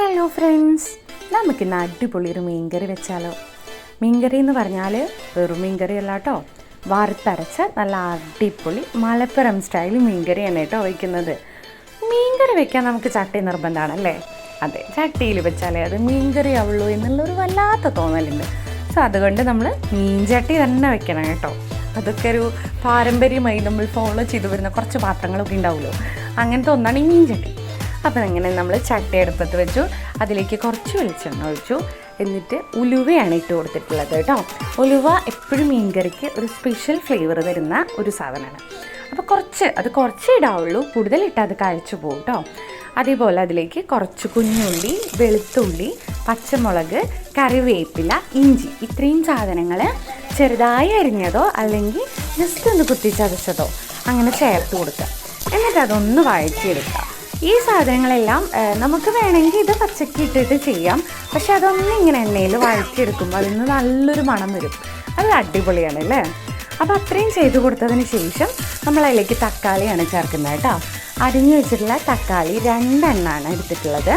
Hello friends. നമുക്കിന്ന് അടിപൊളി ഒരു മീൻകറി വെച്ചാലോ. മീൻകറി എന്ന് പറഞ്ഞാൽ വെറും മീൻകറി അല്ല കേട്ടോ വറുത്തരച്ച നല്ല അടിപൊളി മലപ്പുറം സ്റ്റൈൽ മീൻകറിയാണ് കേട്ടോ വയ്ക്കുന്നത് മീൻകറി വെക്കാൻ നമുക്ക് ചട്ടി നിർബന്ധമാണല്ലേ? അതെ ചട്ടിയിൽ വെച്ചാലേ അത് മീൻകറി ആവുള്ളൂ എന്നുള്ളൊരു വല്ലാത്ത തോന്നലുണ്ട്. സോ അതുകൊണ്ട് നമ്മൾ മീൻ ചട്ടി തന്നെ വെക്കണം കേട്ടോ. അതൊക്കെ ഒരു പാരമ്പര്യമായി നമ്മൾ ഫോളോ ചെയ്തു വരുന്ന കുറച്ച് പാത്രങ്ങളൊക്കെ ഉണ്ടാവുമല്ലോ. അങ്ങനത്തെ ഒന്നാണ് ഈ മീൻചട്ടി അപ്പം അങ്ങനെ നമ്മൾ ചട്ട എടുപ്പത്ത് വെച്ചു. അതിലേക്ക് കുറച്ച് വെളിച്ചെണ്ണ ഒഴിച്ചു. എന്നിട്ട് ഉലുവയാണ് ഇട്ട് കൊടുത്തിട്ടുള്ളത് കേട്ടോ. ഉലുവ എപ്പോഴും മീൻകറിക്ക് ഒരു സ്പെഷ്യൽ ഫ്ലേവർ തരുന്ന ഒരു സാധനമാണ്. അപ്പോൾ കുറച്ച് അത് കുറച്ചേ ഇടാവുള്ളൂ. കൂടുതലിട്ട് അത് കഴിച്ചു പോകും കേട്ടോ. അതേപോലെ അതിലേക്ക് കുറച്ച് കുഞ്ഞുള്ളി വെളുത്തുള്ളി പച്ചമുളക് കറിവേപ്പില ഇഞ്ചി ഇത്രയും സാധനങ്ങൾ ചെറുതായി അരിഞ്ഞതോ അല്ലെങ്കിൽ ജസ്റ്റ് ഒന്ന് കുത്തിച്ചതച്ചതോ അങ്ങനെ ചേർത്ത് കൊടുക്കുക. എന്നിട്ട് അതൊന്ന് വഴറ്റിയെടുക്കുക ഈ സാധനങ്ങളെല്ലാം നമുക്ക് വേണമെങ്കിൽ ഇത് പച്ചക്ക് ഇട്ടിട്ട് ചെയ്യാം. പക്ഷെ അതൊന്നും ഇങ്ങനെ എണ്ണയിൽ വഴറ്റിയെടുക്കുമ്പോൾ അതിൽ നിന്ന് നല്ലൊരു മണം വരും. അത് അടിപൊളിയാണ് അല്ലേ? അപ്പോൾ അത്രയും ചെയ്തു കൊടുത്തതിന് ശേഷം നമ്മൾ അതിലേക്ക് തക്കാളിയാണ് ചേർക്കുന്നത് കേട്ടോ. അരിഞ്ഞു വെച്ചിട്ടുള്ള തക്കാളി രണ്ടെണ്ണമാണ് എടുത്തിട്ടുള്ളത്.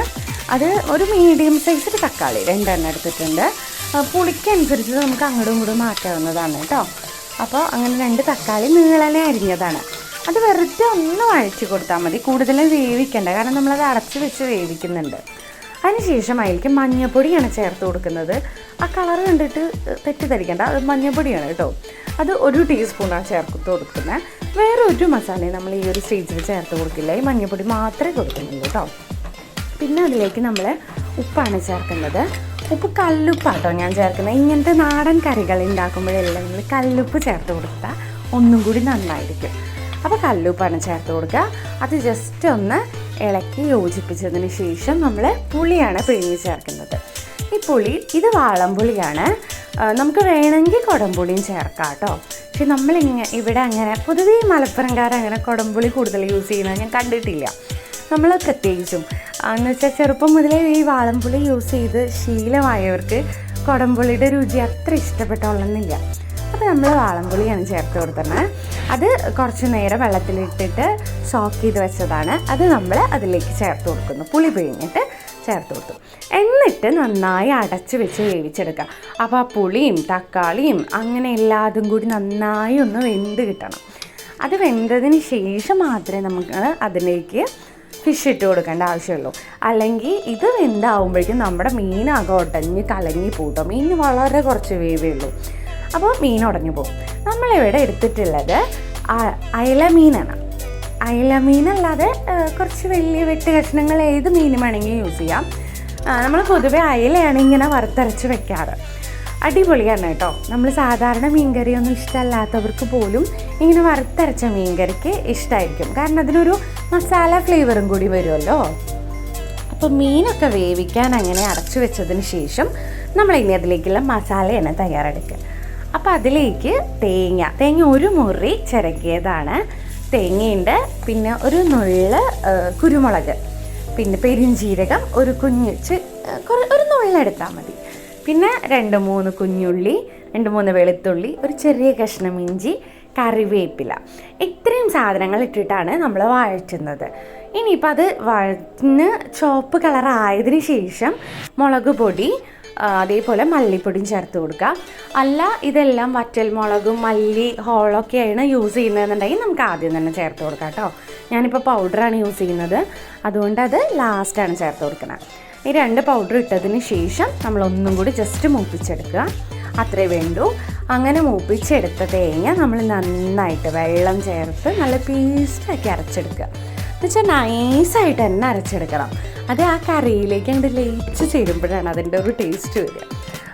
അത് ഒരു മീഡിയം സൈസ് തക്കാളി രണ്ടെണ്ണം എടുത്തിട്ടുണ്ട്. പുളിക്കനുസരിച്ച് നമുക്ക് അങ്ങോട്ടും ഇങ്ങോട്ടും മാറ്റാവുന്നതാണ് കേട്ടോ. അപ്പോൾ അങ്ങനെ രണ്ട് തക്കാളി നീളനെ അരിഞ്ഞതാണ്. അത് വെറുതെ ഒന്ന് അഴിച്ചു കൊടുത്താൽ മതി. കൂടുതലും വേവിക്കണ്ട. കാരണം നമ്മളത് അടച്ച് വെച്ച് വേവിക്കുന്നുണ്ട്. അതിനുശേഷമായിരിക്കും മഞ്ഞപ്പൊടിയാണ് ചേർത്ത് കൊടുക്കുന്നത്. ആ കളർ കണ്ടിട്ട് തെറ്റിദ്ധരിക്കേണ്ട. അത് മഞ്ഞപ്പൊടിയാണ് കേട്ടോ. അത് ഒരു ടീസ്പൂണാണ് ചേർത്ത് കൊടുക്കുന്നത്. വേറെ ഒരു മസാലയും നമ്മൾ ഈ ഒരു സ്റ്റേജിൽ ചേർത്ത് കൊടുക്കില്ല. ഈ മഞ്ഞപ്പൊടി മാത്രമേ കൊടുക്കുന്നുള്ളൂ കേട്ടോ. പിന്നെ അതിലേക്ക് നമ്മൾ ഉപ്പാണ് ചേർക്കുന്നത്. ഉപ്പ് കല്ലുപ്പാട്ടോ ഞാൻ ചേർക്കുന്നത്. ഇങ്ങനത്തെ നാടൻ കറികൾ ഉണ്ടാക്കുമ്പോഴെല്ലാം നമ്മൾ കല്ലുപ്പ് ചേർത്ത് കൊടുത്താൽ ഒന്നും കൂടി നന്നായിരിക്കും. അപ്പോൾ കല്ലുപ്പാണ് ചേർത്ത് കൊടുക്കുക. അത് ജസ്റ്റ് ഒന്ന് ഇളക്കി യോജിപ്പിച്ചതിന് ശേഷം നമ്മൾ പുളിയാണ് പിഴിഞ്ഞ് ചേർക്കുന്നത്. ഈ പുളി ഇത് വാളംപുളിയാണ് നമുക്ക് വേണമെങ്കിൽ കുടംപുളിയും ചേർക്കാം കേട്ടോ. പക്ഷെ നമ്മളിങ്ങനെ ഇവിടെ അങ്ങനെ പൊതുവേ അങ്ങനെ കുടംപുളി കൂടുതൽ യൂസ് ചെയ്യുന്നത് ഞാൻ കണ്ടിട്ടില്ല. നമ്മൾ പ്രത്യേകിച്ചും എന്ന് വെച്ചാൽ ചെറുപ്പം മുതലേ ഈ വാളംപുളി യൂസ് ചെയ്ത് ശീലമായവർക്ക് കുടംപുളിയുടെ രുചി അത്ര ഇഷ്ടപ്പെട്ടോളന്നില്ല അപ്പോൾ നമ്മൾ വാളംപുളിയാണ് ചേർത്ത് കൊടുത്തത് അത് കുറച്ച് നേരം വെള്ളത്തിലിട്ടിട്ട് സോക്ക് ചെയ്ത് വെച്ചതാണ്. അത് നമ്മൾ അതിലേക്ക് ചേർത്ത് കൊടുക്കുന്നു. പുളി പിഴിഞ്ഞിട്ട് ചേർത്ത് കൊടുത്തു. എന്നിട്ട് നന്നായി അടച്ച് വെച്ച് വേവിച്ചെടുക്കുക അപ്പോൾ ആ പുളിയും തക്കാളിയും അങ്ങനെ എല്ലാതും കൂടി നന്നായി ഒന്ന് വെന്ത് കിട്ടണം. അത് വെന്തതിന് ശേഷം മാത്രമേ നമുക്ക് അതിലേക്ക് ഫിഷ് ഇട്ട് കൊടുക്കേണ്ട ആവശ്യമുള്ളൂ. അല്ലെങ്കിൽ ഇത് വെന്താവുമ്പോഴേക്കും നമ്മുടെ മീനാകെ ഉടഞ്ഞ് കലങ്ങി പോകും മീൻ വളരെ കുറച്ച് വേവേ ഉള്ളൂ. അപ്പോൾ മീൻ ഉടഞ്ഞു പോകും. നമ്മളിവിടെ എടുത്തിട്ടുള്ളത് അയല മീനാണ് അയല മീനല്ലാതെ കുറച്ച് വലിയ വെട്ട് കഷ്ണങ്ങൾ ഏത് മീനും വേണമെങ്കിലും യൂസ് ചെയ്യാം. നമ്മൾ പൊതുവെ അയലയാണ് ഇങ്ങനെ വറുത്തരച്ച് വെക്കാറ്. അടിപൊളിയാണ് കേട്ടോ. നമ്മൾ സാധാരണ മീൻകറിയൊന്നും ഇഷ്ടമല്ലാത്തവർക്ക് പോലും ഇങ്ങനെ വറുത്തരച്ച മീൻകറിക്ക് ഇഷ്ടമായിരിക്കും കാരണം അതിനൊരു മസാല ഫ്ലേവറും കൂടി വരുമല്ലോ. അപ്പോൾ മീനൊക്കെ വേവിക്കാൻ അങ്ങനെ അടച്ചു വെച്ചതിന് ശേഷം നമ്മൾ ഇനി അതിലേക്കുള്ള മസാലയാണ് തയ്യാറെടുക്കുക. അപ്പോൾ അതിലേക്ക് തേങ്ങ. തേങ്ങ ഒരു മുറി ചിരകിയതാണ്. തേങ്ങയുണ്ട്. പിന്നെ ഒരു നുള്ള് കുരുമുളക്. പിന്നെ പെരിഞ്ജീരകം ഒരു കുഞ്ഞു കുറേ ഒരു നുള്ളെടുത്താൽ മതി. പിന്നെ രണ്ട് മൂന്ന് കുഞ്ഞുള്ളി രണ്ട് മൂന്ന് വെളുത്തുള്ളി ഒരു ചെറിയ കഷ്ണം ഇഞ്ചി കറിവേപ്പില. ഇത്രയും സാധനങ്ങൾ ഇട്ടിട്ടാണ് നമ്മൾ വഴറ്റുന്നത്. ഇനിയിപ്പോൾ അത് വഴന്ന് ചുവപ്പ് കളർ ആയതിനു ശേഷം മുളക് പൊടി അതേപോലെ മല്ലിപ്പൊടിയും ചേർത്ത് കൊടുക്കുക. അല്ല ഇതെല്ലാം വറ്റൽ മുളകും മല്ലി ഹോളൊക്കെയാണ് യൂസ് ചെയ്യുന്നതെന്നുണ്ടെങ്കിൽ നമുക്ക് ആദ്യം തന്നെ ചേർത്ത് കൊടുക്കാം കേട്ടോ. ഞാനിപ്പോൾ പൗഡറാണ് യൂസ് ചെയ്യുന്നത്. അതുകൊണ്ട് അത് ലാസ്റ്റാണ് ചേർത്ത് കൊടുക്കുന്നത്. ഈ രണ്ട് പൗഡർ ഇട്ടതിന് ശേഷം നമ്മൾ ഒന്നും കൂടി ജസ്റ്റ് മൂപ്പിച്ചെടുക്കുക. അത്രേ വേണ്ടൂ. അങ്ങനെ മൂപ്പിച്ചെടുത്ത തേങ്ങ നമ്മൾ നന്നായിട്ട് വെള്ളം ചേർത്ത് നല്ല പേസ്റ്റാക്കി അരച്ചെടുക്കുക. എന്നുവെച്ചാൽ നൈസായിട്ട് തന്നെ അരച്ചെടുക്കണം. അത് ആ കറിയിലേക്ക് അങ്ങോട്ട് ലയിച്ച് ചേരുമ്പോഴാണ് അതിന്റെ ഒരു ടേസ്റ്റ് വരിക.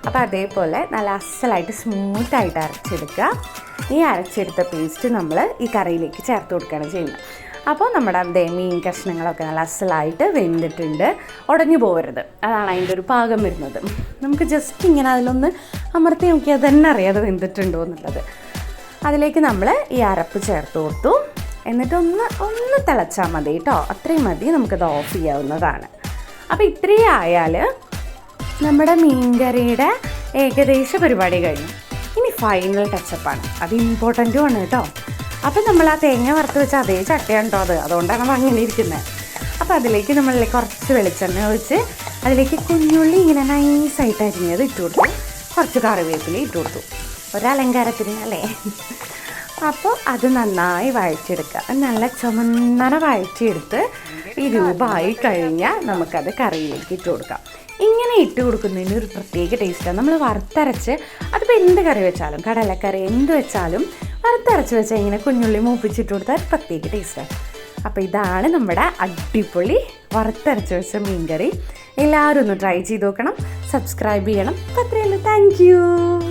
അപ്പോൾ അതേപോലെ നല്ല അസലായിട്ട് സ്മൂത്തായിട്ട് അരച്ചെടുക്കുക. ഈ അരച്ചെടുത്ത പേസ്റ്റ് നമ്മൾ ഈ കറിയിലേക്ക് ചേർത്ത് കൊടുക്കുകയാണ് ചെയ്യുന്നത്. അപ്പോൾ നമ്മുടെ ദേ മീൻ കഷ്ണങ്ങളൊക്കെ നല്ല അസലായിട്ട് വെന്തിട്ടുണ്ട്. ഉടഞ്ഞു പോകരുത്. അതാണ് അതിന്റെ ഒരു പാകം വരുന്നത്. നമുക്ക് ജസ്റ്റ് ഇങ്ങനെ അതിലൊന്ന് അമർത്തി നോക്കിയാൽ തന്നെ അറിയാതെ അത് വെന്തിട്ടുണ്ടോ എന്നുള്ളത്. അതിലേക്ക് നമ്മൾ ഈ അരപ്പ് ചേർത്ത് കൊടുത്തു. എന്നിട്ട് ഒന്ന് ഒന്ന് തിളച്ചാൽ മതി കേട്ടോ അത്രയും മതി നമുക്കത് ഓഫ് ചെയ്യാവുന്നതാണ്. അപ്പോൾ ഇത്രയും ആയാൽ നമ്മുടെ മീൻകറിയുടെ ഏകദേശ പരിപാടി കഴിഞ്ഞു. ഇനി ഫൈനൽ ടച്ചപ്പാണ് അത് ഇമ്പോർട്ടന്റും ആണ് കേട്ടോ അപ്പോൾ നമ്മൾ ആ തേങ്ങ വറുത്ത് വെച്ച അതേ ചട്ടയാണ് കേട്ടോ അത്. അതുകൊണ്ടാണ് നമ്മൾ അങ്ങനെ ഇരിക്കുന്നത് അപ്പോൾ അതിലേക്ക് നമ്മൾ കുറച്ച് വെളിച്ചെണ്ണ ഒഴിച്ച് അതിലേക്ക് കുഞ്ഞുള്ളി ഇങ്ങനെ നൈസായിട്ട് അരിഞ്ഞത് ഇട്ട് കൊടുത്തു. കുറച്ച് കറിവേപ്പില ഇട്ട് കൊടുത്തു. ഒരലങ്കാരത്തിന് അല്ലേ? അപ്പോൾ അത് നന്നായി വഴച്ചെടുക്കുക നല്ല ചുമന്നന വഴച്ചെടുത്ത് ഈ രൂപമായി കഴിഞ്ഞാൽ നമുക്കത് കറിയിലേക്ക് ഇട്ട് കൊടുക്കാം. ഇങ്ങനെ ഇട്ട് കൊടുക്കുന്നതിന് ഒരു പ്രത്യേക ടേസ്റ്റാണ് നമ്മൾ വറുത്തരച്ച് അതിപ്പോൾ എന്ത് കറി വെച്ചാലും കടലക്കറി എന്ത് വെച്ചാലും വറുത്തരച്ച് വെച്ചാൽ ഇങ്ങനെ കുഞ്ഞുള്ളി മൂപ്പിച്ചിട്ട് കൊടുത്താൽ പ്രത്യേക ടേസ്റ്റാണ് അപ്പോൾ ഇതാണ് നമ്മുടെ അടിപൊളി വറുത്തരച്ച് വെച്ച മീൻകറി. എല്ലാവരും ഒന്ന് ട്രൈ ചെയ്ത് നോക്കണം സബ്സ്ക്രൈബ് ചെയ്യണം. ഉള്ളൂ. Thank you